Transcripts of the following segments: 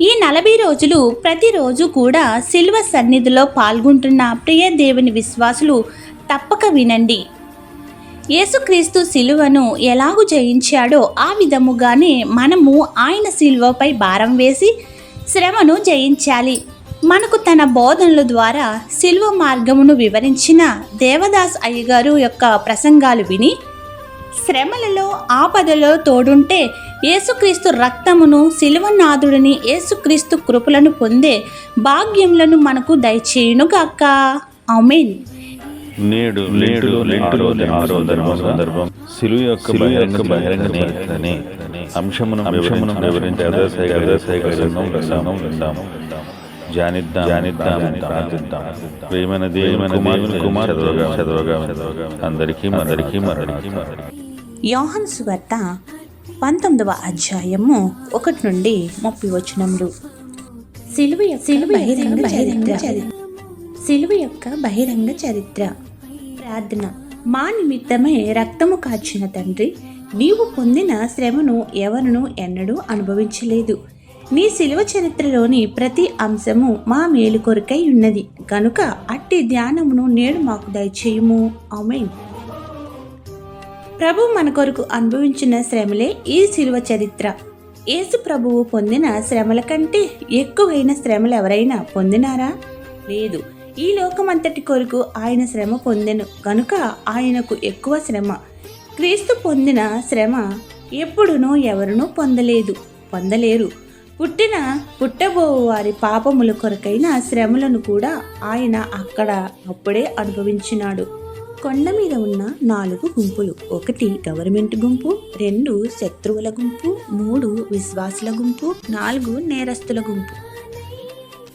ఈ నలభై రోజులు ప్రతిరోజు కూడా శిల్వ సన్నిధిలో పాల్గొంటున్న ప్రియ దేవుని విశ్వాసులు తప్పక వినండి. యేసుక్రీస్తు శిలువను ఎలాగు జయించాడో ఆ విధముగానే మనము ఆయన శిలువపై భారం వేసి శ్రమను జయించాలి. మనకు తన బోధనల ద్వారా శిల్వ మార్గమును వివరించిన దేవదాస్ అయ్యగారు యొక్క ప్రసంగాలు విని శ్రమలలో ఆపదలో తోడుంటే యేసుక్రీస్తు రక్తమును శిలువనాథుడిని యేసుక్రీస్తు కృపలను పొందే భాగ్యములను మనకు దయచేయునుగాక. ఆమెన్. నేడు నేడు సిలువ యొక్క బహిరంగ బహిరంగ నేత్రని అంశమును అంశమును వివరించి అదర్శయ అదర్శయ గ్రంథం జానిద్దాం జానిద్దాం ప్రార్థిద్దాం ప్రేమన దేవుని కుమారుని కుమార్ చదవగా చదవగా చదవగా అందరికీ అందరికీ మరణికి యోహన్ సువార్త పంతొమ్మిదవ అధ్యాయము ఒకటి నుండి ముప్పై వచనములు. సిలువ యొక్క సిలువ బహిరంగ బహిరంగ చరిత్ర. సిలువ యొక్క బహిరంగ చరిత్ర. ప్రార్థన. మా నిమిత్తమై రక్తము కాచిన తండ్రి నీవు పొందిన శ్రమను ఎవరును ఎన్నడూ అనుభవించలేదు. నీ శిలువ చరిత్రలోని ప్రతి అంశము మా మేలు కొరకై ఉన్నది. కనుక అట్టి ధ్యానమును నేడు మాకు దయచేయుము. ఆమెన్. ప్రభు మన కొరకు అనుభవించిన శ్రమలే ఈ శిలువ చరిత్ర. యేసు ప్రభువు పొందిన శ్రమల కంటే ఎక్కువైన శ్రమలు ఎవరైనా పొందినారా? లేదు. ఈ లోకమంతటి కొరకు ఆయన శ్రమ పొందెను. కనుక ఆయనకు ఎక్కువ శ్రమ. క్రీస్తు పొందిన శ్రమ ఎప్పుడునూ ఎవరునూ పొందలేదు. పొందలేరు. పుట్టిన పుట్టబో వారి పాపముల కొరకైన శ్రమలను కూడా ఆయన అక్కడ అప్పుడే అనుభవించినాడు. కొండ మీద ఉన్న నాలుగు గుంపులు. ఒకటి గవర్నమెంట్ గుంపు రెండు శత్రువుల గుంపు మూడు విశ్వాసుల గుంపు నాలుగు నేరస్తుల గుంపు.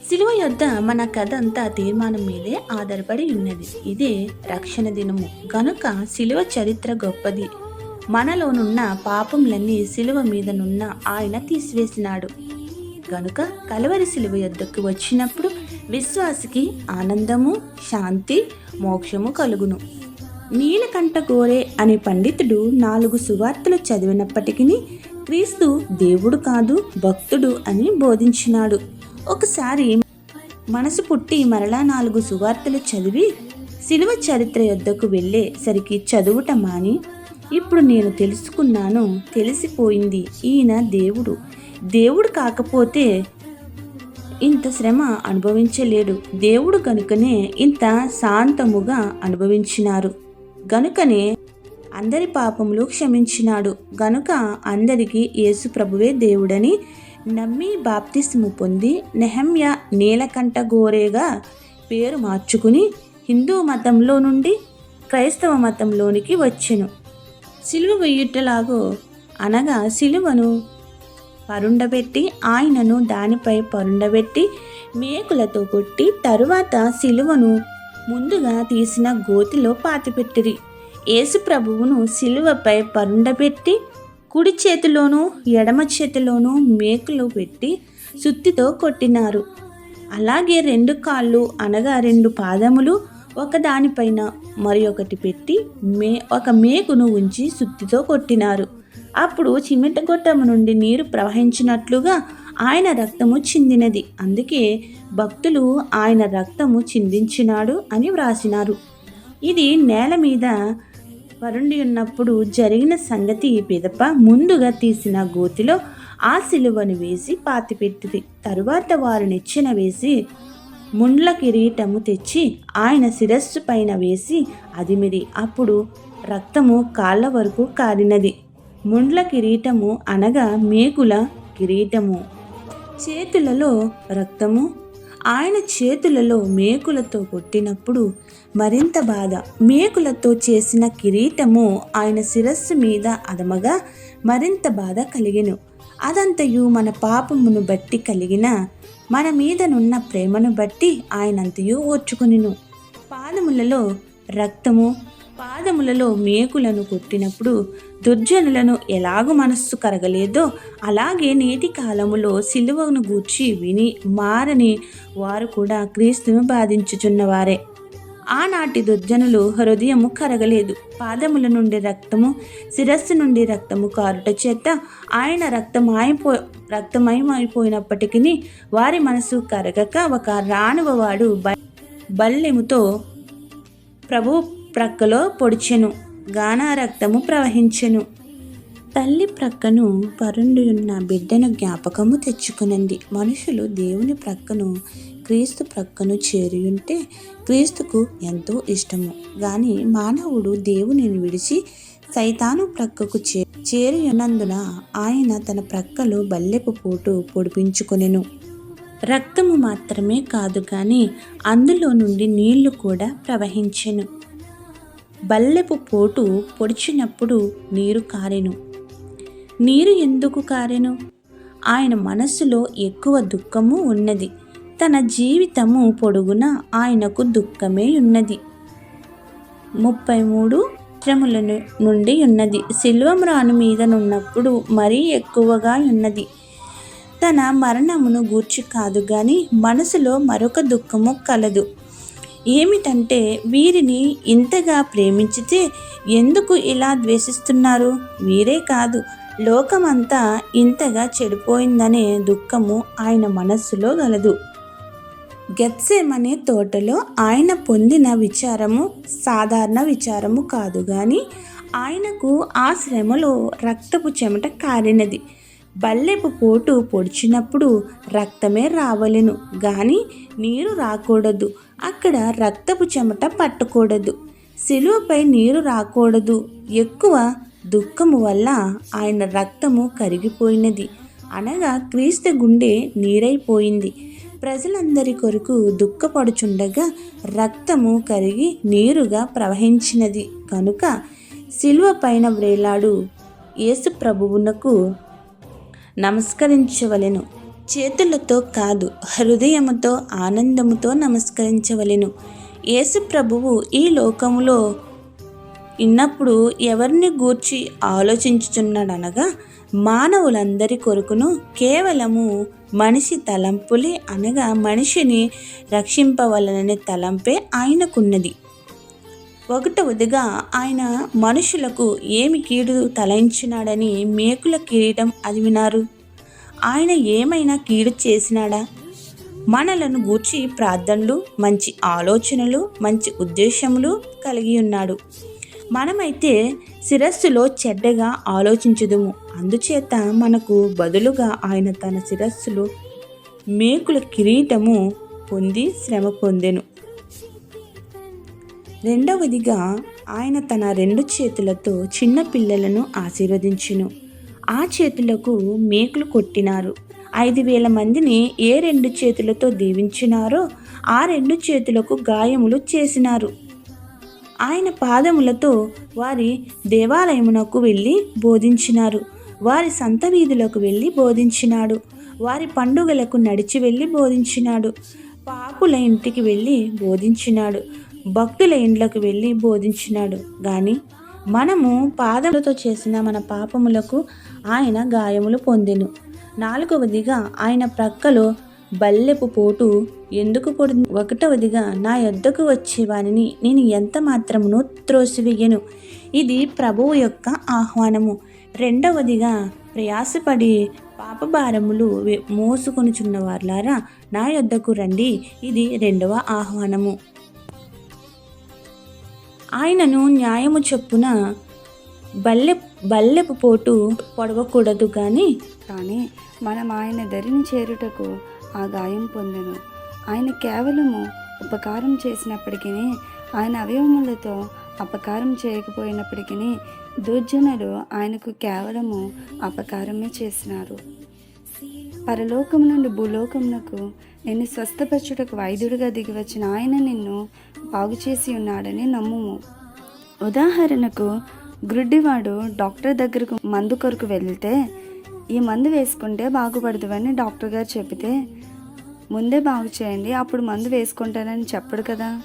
సిలువ యొద్ద మన కథ అంతా తీర్మానం మీదే ఆధారపడి ఉన్నది. ఇదే రక్షణ దినము. గనుక సిలువ చరిత్ర గొప్పది. మనలోనున్న పాపములన్నీ సిలువ మీదనున్న ఆయన తీసివేసినాడు. గనుక కలవరి సిలువ యొద్దకు వచ్చినప్పుడు విశ్వాసికి ఆనందము శాంతి మోక్షము కలుగును. నీలకంఠ గోరే అనే పండితుడు నాలుగు సువార్తలు చదివినప్పటికీ క్రీస్తు దేవుడు కాదు భక్తుడు అని బోధించినాడు. ఒకసారి మనసు పుట్టి మరలా నాలుగు సువార్తలు చదివి శిలువ చరిత్ర యొద్దకు వెళ్ళేసరికి చదువుట మాని ఇప్పుడు నేను తెలుసుకున్నాను తెలిసిపోయింది ఈయన దేవుడు. దేవుడు కాకపోతే ఇంత శ్రమ అనుభవించలేడు. దేవుడు కనుకనే ఇంత శాంతముగా అనుభవించినారు. గనుకనే అందరి పాపములు క్షమించినాడు. గనుక అందరికీ యేసు ప్రభువే దేవుడని నమ్మి బాప్తిస్ము పొంది నెహమ్య నీలకంఠ గోరేగా పేరు మార్చుకుని హిందూ మతంలో నుండి క్రైస్తవ మతంలోనికి వచ్చెను. సిలువ వెయ్యుటలాగో అనగా సిలువను పరుండబెట్టి ఆయనను దానిపై పరుండబెట్టి మేకులతో కొట్టి తరువాత సిలువను ముందుగా తీసిన గోతిలో పాతిపెట్టిరి. యేసు ప్రభువును సిలువపై పరుండబెట్టి కుడి చేతిలోనూ ఎడమ చేతిలోనూ మేకులు పెట్టి సుత్తితో కొట్టినారు. అలాగే రెండు కాళ్ళు అనగా రెండు పాదములు ఒకదానిపైన మరి ఒకటి పెట్టి మే ఒక మేకును ఉంచి సుత్తితో కొట్టినారు. అప్పుడు చిమ్మెట గొట్టము నుండి నీరు ప్రవహించినట్లుగా ఆయన రక్తము చిందినది. అందుకే భక్తులు ఆయన రక్తము చిందించినాడు అని వ్రాసినారు. ఇది నేల మీద వరుండి ఉన్నప్పుడు జరిగిన సంగతి పిదప ముందుగా తీసిన గోతిలో ఆ సిలువను వేసి పాతిపెట్టింది. తరువాత వారు నెచ్చిన వేసి ముండ్ల కిరీటము తెచ్చి ఆయన శిరస్సు పైన వేసి అదిమిది. అప్పుడు రక్తము కాళ్ళ వరకు కారినది. ముండ్ల కిరీటము అనగా మేకుల కిరీటము. చేతులలో రక్తము. ఆయన చేతులలో మేకులతో కొట్టినప్పుడు మరింత బాధ. మేకులతో చేసిన కిరీటము ఆయన శిరస్సు మీద అదమగా మరింత బాధ కలిగెను. అదంతయు మన పాపమును బట్టి కలిగిన మన మీదనున్న ప్రేమను బట్టి ఆయనంతయు ఓర్చుకునిను. పాదములలో రక్తము పాదములలో మేకులను కొట్టినప్పుడు దుర్జనులను ఎలాగూ మనస్సు కరగలేదో అలాగే నేటి కాలములో సిలువను గూర్చి విని మారని వారు కూడా క్రీస్తును బాధించుచున్నవారే. ఆనాటి దుర్జనులు హృదయము కరగలేదు. పాదముల నుండి రక్తము శిరస్సు నుండి రక్తము కారుట చేత ఆయన రక్తమాయిపో రక్తమయమైపోయినప్పటికీ వారి మనసు కరగక ఒక రానువవాడు బల్లెముతో ప్రభు ప్రక్కలో పొడిచెను గానా రక్తము ప్రవహించెను. తల్లి ప్రక్కను పరుండియున్న బిడ్డను జ్ఞాపకము తెచ్చుకునండి మనుషులు దేవుని ప్రక్కను క్రీస్తు ప్రక్కను చేరియుంటే క్రీస్తుకు ఎంతో ఇష్టము. కానీ మానవుడు దేవునిని విడిచి సైతాను ప్రక్కకు చే చేరియున్నందున ఆయన తన ప్రక్కలో బల్లెపు పోటు పొడిపించుకొనెను. రక్తము మాత్రమే కాదు కానీ అందులో నుండి నీళ్ళు కూడా ప్రవహించెను. బల్లెపు పోటు పొడిచినప్పుడు నీరు కారెను. నీరు ఎందుకు కారెను? ఆయన మనస్సులో ఎక్కువ దుఃఖము ఉన్నది. తన జీవితము పొడుగున ఆయనకు దుఃఖమే ఉన్నది. ముప్పై మూడు శ్రముల నుండి ఉన్నది. శిల్వమ్రాను మీదనున్నప్పుడు మరీ ఎక్కువగా ఉన్నది. తన మరణమును గూర్చి కాదు గాని మనసులో మరొక దుఃఖము కలదు. ఏమిటంటే వీరిని ఇంతగా ప్రేమించితే ఎందుకు ఇలా ద్వేషిస్తున్నారు? వీరే కాదు. లోకమంతా ఇంతగా చెడిపోయిందనే దుఃఖము ఆయన మనస్సులో గలదు. గెత్సేమనే తోటలో ఆయన పొందిన విచారము సాధారణ విచారము కాదు గాని ఆయనకు ఆ శ్రమలో రక్తపు చెమట కారినది. బల్లెపు పోటు పొడిచినప్పుడు రక్తమే రావలెను గాని నీరు రాకూడదు. అక్కడ రక్తపు చెమట పట్టకూడదు. శిలువపై నీరు రాకూడదు. ఎక్కువ దుఃఖము వల్ల ఆయన రక్తము కరిగిపోయినది. అనగా క్రీస్తు గుండె నీరైపోయింది. ప్రజలందరి కొరకు దుఃఖపడుచుండగా రక్తము కరిగి నీరుగా ప్రవహించినది. కనుక శిలువ పైన వ్రేలాడు యేసు ప్రభువునకు నమస్కరించవలెను. చేతులతో కాదు హృదయముతో ఆనందముతో నమస్కరించవలెను. యేసు ప్రభువు ఈ లోకములో ఇన్నప్పుడు ఎవరిని గూర్చి ఆలోచించుచున్నాడనగా మానవులందరి కొరకును కేవలము మనిషి తలంపులే అనగా మనిషిని రక్షింపవలననే తలంపే ఆయనకున్నది. ఒకటవదిగా ఆయన మనుషులకు ఏమి కీడు తలయించినాడని మేకుల కిరీటం అది వినారు ఆయన ఏమైనా కీడు చేసినాడా? మనలను గూర్చి ప్రార్థనలు మంచి ఆలోచనలు మంచి ఉద్దేశములు కలిగి ఉన్నాడు. మనమైతే శిరస్సులో చెడ్డగా ఆలోచించుదుము. అందుచేత మనకు బదులుగా ఆయన తన శిరస్సులో మేకుల కిరీటము పొంది శ్రమ పొందెను. రెండవదిగా ఆయన తన రెండు చేతులతో చిన్న పిల్లలను ఆశీర్వదించును. ఆ చేతులకు మేకులు కొట్టినారు. ఐదు వేల మందిని ఏ రెండు చేతులతో దీవించినారో ఆ రెండు చేతులకు గాయములు చేసినారు. ఆయన పాదములతో వారి దేవాలయమునకు వెళ్ళి బోధించినారు. వారి సంత వీధులకు వెళ్ళి బోధించినాడు. వారి పండుగలకు నడిచి వెళ్ళి బోధించినాడు. పాపుల ఇంటికి వెళ్ళి బోధించినాడు. భక్తుల ఇండ్లకు వెళ్ళి బోధించినాడు. కానీ మనము పాదములతో చేసిన మన పాపములకు ఆయన గాయములు పొందెను. నాలుగవదిగా ఆయన ప్రక్కలో బల్లెపు పోటు ఎందుకు పొడి ఒకటవదిగా నా యొద్దకు వచ్చే వానిని నేను ఎంత మాత్రమును త్రోసివేయను? ఇది ప్రభువు యొక్క ఆహ్వానము. రెండవదిగా ప్రయాసపడి పాపభారములు మోసుకొనుచున్న వార్లారా నా యొద్దకు రండి. ఇది రెండవ ఆహ్వానము. ఆయనను న్యాయము చొప్పున బల్లె బల్లెపు పోటు పొడవకూడదు కానీ కానీ మనం ఆయన ధరిని చేరుటకు ఆ గాయం పొందను. ఆయన కేవలము ఉపకారం చేసినప్పటికీ ఆయన అవయవములతో అపకారం చేయకపోయినప్పటికీ దుర్జనులు ఆయనకు కేవలము అపకారమే చేసినారు. పరలోకం నుండి భూలోకమునకు నిన్ను స్వస్థపరచుటకు వైద్యుడిగా దిగివచ్చిన ఆయన నిన్ను బాగు చేసి ఉన్నాడని నమ్ముము. ఉదాహరణకు గ్రుడ్డివాడు డాక్టర్ దగ్గరకు మందు కొరకు వెళ్తే ఈ మందు వేసుకుంటే బాగుపడదువని డాక్టర్ గారు చెబితే ముందే బాగు చేయండి అప్పుడు మందు వేసుకుంటానని చెప్పడు కదా.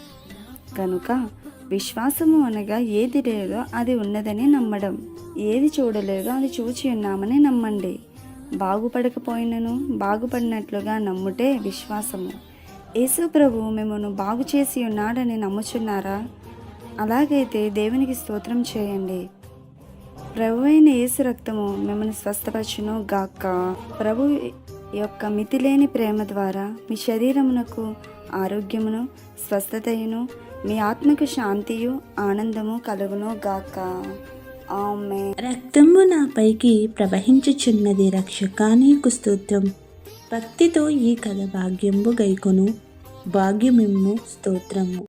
కనుక విశ్వాసము అనగా ఏది లేదో అది ఉన్నదని నమ్మడం ఏది చూడలేదో అది చూచి ఉన్నామని నమ్మండి. బాగుపడకపోయినను బాగుపడినట్లుగా నమ్ముటే విశ్వాసము. యేసు ప్రభు మిమ్మల్ని బాగు చేసి ఉన్నాడని నమ్ముచున్నారా? అలాగైతే దేవునికి స్తోత్రం చేయండి. ప్రభు అయిన యేసు రక్తము మిమ్మల్ని స్వస్థపరచును గాక. ప్రభు యొక్క మితిలేని ప్రేమ ద్వారా మీ శరీరమునకు ఆరోగ్యమును స్వస్థతయును మీ ఆత్మకు శాంతియు ఆనందము కలుగును గాక. ఆమె రక్తము నాపైకి ప్రవహించుచున్నది రక్షక నీకు స్తోత్రం. భక్తితో ఈ కథ భాగ్యంబు గైకొను. భాగ్యమిమ్ము స్తోత్రము.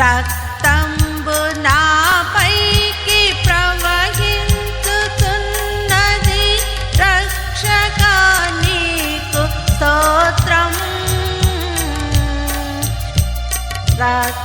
రక్తంబు నాపైకి ప్రవహించుతున్నది రక్షకా నీకు స్తోత్రం. రక్త